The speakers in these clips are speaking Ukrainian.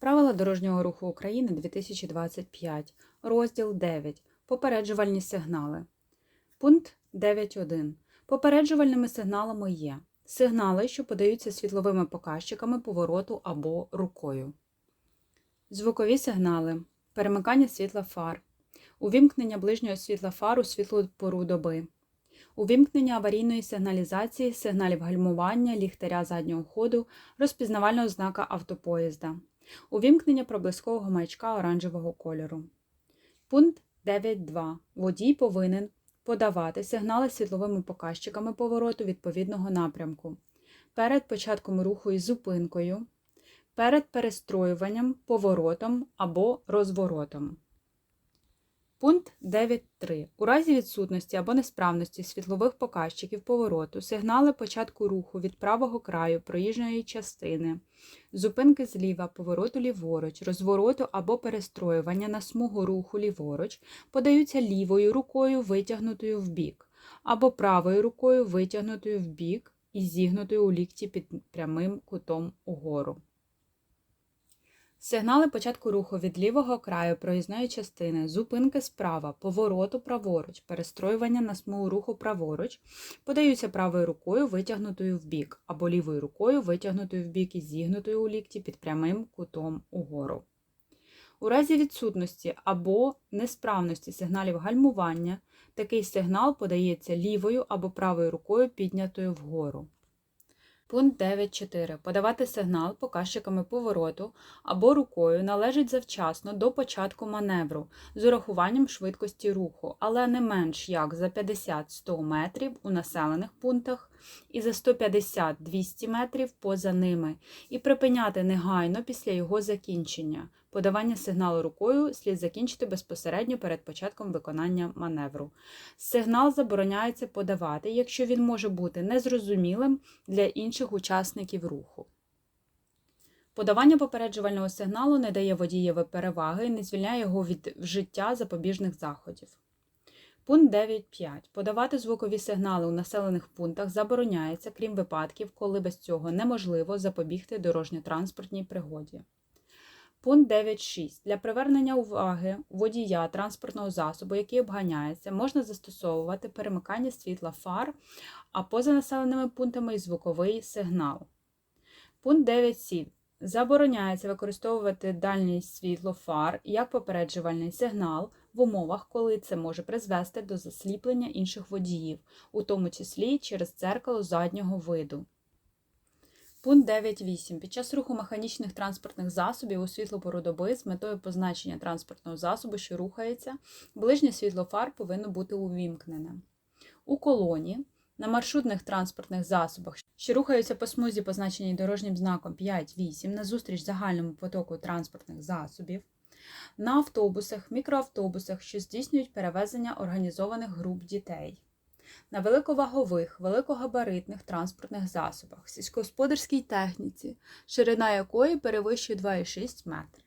Правила дорожнього руху України 2025. Розділ 9. Попереджувальні сигнали. Пункт 9.1. Попереджувальними сигналами є сигнали, що подаються світловими показчиками повороту або рукою. Звукові сигнали. Перемикання світла фар. Увімкнення ближнього світла фар у світлу пору доби. Увімкнення аварійної сигналізації, сигналів гальмування, ліхтаря заднього ходу, розпізнавального знака автопоїзда. Увімкнення проблискового маячка оранжевого кольору. Пункт 9.2. Водій повинен подавати сигнали світловими показчиками повороту відповідного напрямку перед початком руху із зупинкою, перед перестроюванням, поворотом або розворотом. Пункт 9.3. У разі відсутності або несправності світлових показчиків повороту, сигнали початку руху від правого краю проїжджої частини, зупинки зліва, повороту ліворуч, розвороту або перестроювання на смугу руху ліворуч подаються лівою рукою витягнутою вбік, або правою рукою витягнутою вбік і зігнутою у лікті під прямим кутом угору. Сигнали початку руху від лівого краю проїзної частини, зупинки справа, повороту праворуч, перестроювання на смугу руху праворуч подаються правою рукою витягнутою вбік, або лівою рукою витягнутою вбік і зігнутою у лікті під прямим кутом угору. У разі відсутності або несправності сигналів гальмування такий сигнал подається лівою або правою рукою піднятою вгору. Пункт 9.4. Подавати сигнал показчиками повороту або рукою належить завчасно до початку маневру з урахуванням швидкості руху, але не менш як за 50-100 метрів у населених пунктах і за 150-200 метрів поза ними, і припиняти негайно після його закінчення. Подавання сигналу рукою слід закінчити безпосередньо перед початком виконання маневру. Сигнал забороняється подавати, якщо він може бути незрозумілим для інших учасників руху. Подавання попереджувального сигналу не дає водієві переваги і не звільняє його від вжиття запобіжних заходів. Пункт 9.5. Подавати звукові сигнали у населених пунктах забороняється, крім випадків, коли без цього неможливо запобігти дорожньо-транспортній пригоді. Пункт 9.6. Для привернення уваги водія транспортного засобу, який обганяється, можна застосовувати перемикання світла фар, а поза населеними пунктами і звуковий сигнал. Пункт 9.7. Забороняється використовувати дальнє світло фар як попереджувальний сигнал в умовах, коли це може призвести до засліплення інших водіїв, у тому числі через дзеркало заднього виду. Пункт 9.8. Під час руху механічних транспортних засобів у світло пору доби з метою позначення транспортного засобу, що рухається, ближнє світло фар повинно бути увімкнене. У колоні на маршрутних транспортних засобах, що рухаються по смузі, позначеній дорожнім знаком 5-8, назустріч загальному потоку транспортних засобів, на автобусах, мікроавтобусах, що здійснюють перевезення організованих груп дітей на великовагових, великогабаритних транспортних засобах, сільськогосподарській техніці, ширина якої перевищує 2,6 метри,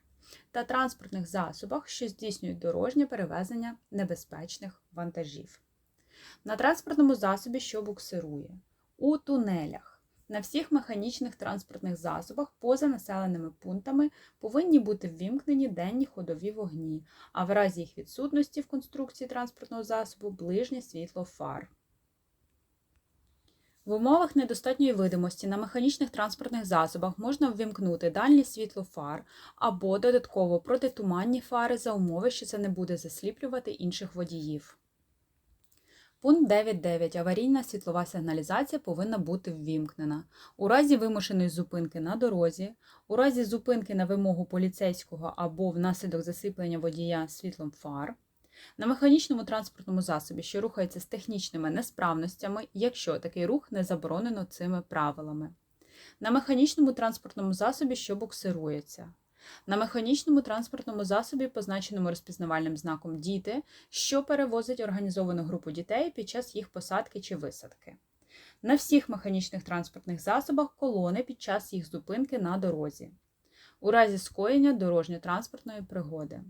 та транспортних засобах, що здійснюють дорожнє перевезення небезпечних вантажів. На транспортному засобі, що буксирує, у тунелях. На всіх механічних транспортних засобах поза населеними пунктами повинні бути ввімкнені денні ходові вогні, а в разі їх відсутності в конструкції транспортного засобу ближнє світло фар. В умовах недостатньої видимості на механічних транспортних засобах можна ввімкнути дальнє світло фар або додатково протитуманні фари за умови, що це не буде засліплювати інших водіїв. Пункт 9.9. Аварійна світлова сигналізація повинна бути ввімкнена. У разі вимушеної зупинки на дорозі, у разі зупинки на вимогу поліцейського або внаслідок засиплення водія світлом фар, на механічному транспортному засобі, що рухається з технічними несправностями, якщо такий рух не заборонено цими правилами, на механічному транспортному засобі, що буксирується. На механічному транспортному засобі, позначеному розпізнавальним знаком Діти, що перевозить організовану групу дітей під час їх посадки чи висадки. На всіх механічних транспортних засобах колони під час їх зупинки на дорозі. У разі скоєння дорожньо-транспортної пригоди.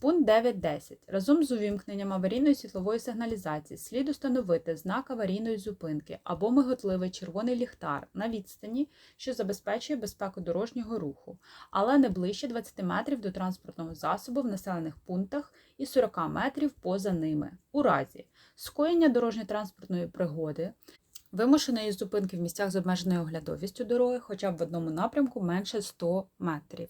Пункт 9.10. Разом з увімкненням аварійної світлової сигналізації слід установити знак аварійної зупинки або миготливий червоний ліхтар на відстані, що забезпечує безпеку дорожнього руху, але не ближче 20 метрів до транспортного засобу в населених пунктах і 40 метрів поза ними. У разі скоєння дорожньо-транспортної пригоди, вимушеної зупинки в місцях з обмеженою оглядовістю дороги хоча б в одному напрямку менше 100 метрів.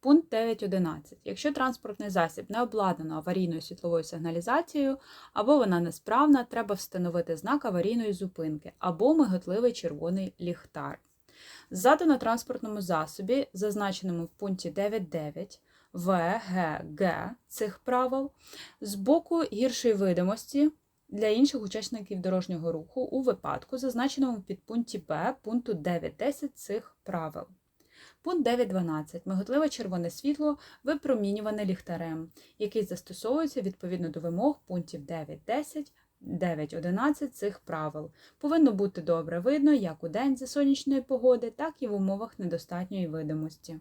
Пункт 9.11. Якщо транспортний засіб не обладнано аварійною світловою сигналізацією або вона несправна, треба встановити знак аварійної зупинки або миготливий червоний ліхтар. Ззаду на транспортному засобі, зазначеному в пункті 9.9 В, Г, Г цих правил, з боку гіршої видимості для інших учасників дорожнього руху у випадку, зазначеному в підпункті Б пункту 9.10 цих правил. Пункт 9.12. Миготливе червоне світло випромінюване ліхтарем, який застосовується відповідно до вимог пунктів 9.10, 9.11 цих правил. Повинно бути добре видно як у день за сонячної погоди, так і в умовах недостатньої видимості.